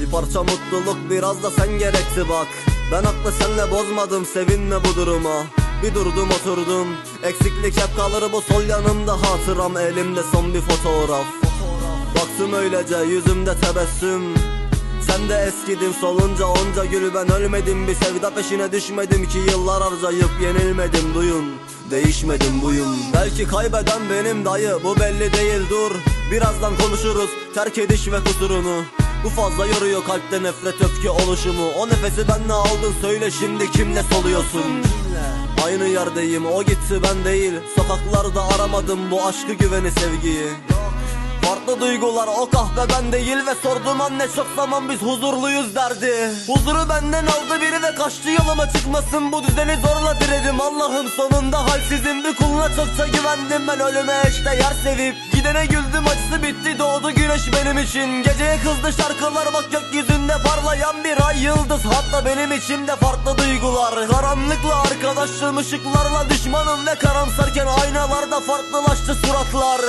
Bir parça mutluluk biraz da sen gerekti bak. Ben aklı senle bozmadım sevinme bu duruma. Bir durdum oturdum. Eksiklik hep kalır bu sol yanımda hatıram. Elimde son bir fotoğraf. Baktım öylece yüzümde tebessüm. Sen de eskidin solunca onca gül. Ben ölmedim Bir sevda peşine düşmedim ki yıllar harcayıp yenilmedim. Duyun Değişmedim buyum Belki kaybeden benim dayı bu belli değil dur. Birazdan konuşuruz terk ediş ve kusurunu Bu fazla yoruyor kalpte nefret öfke oluşumu. O nefesi benle aldın söyle şimdi kimle soluyorsun? Aynı yerdeyim o gitti ben değil. Sokaklarda aramadım bu aşkı güveni sevgiyi Farklı duygular o kahve ben değil ve sordum anne çok zaman biz huzurluyuz derdi. Huzuru benden aldı biri ve kaçtı yoluma çıkmasın bu düzeni zorla diredim. Allah'ım sonunda halsizim bir kuluna çokça güvendim. Ben ölüme eşte yer sevip Gidene güldüm. Acısı bitti doğdu güneş benim için. Geceye kızdı şarkılar bak gökyüzünde parlayan bir ay. Yıldız Hatta benim içimde farklı duygular. Karanlıkla arkadaşlığım ışıklarla düşmanım ve karamsarken aynalarda farklılaştı suratlar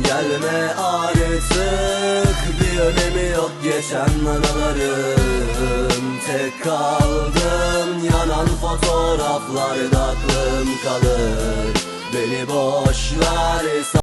Gelme artık bir önemi yok geçen anılarım. Tek kaldım yanan fotoğraflarda aklım kalır. Beni boş ver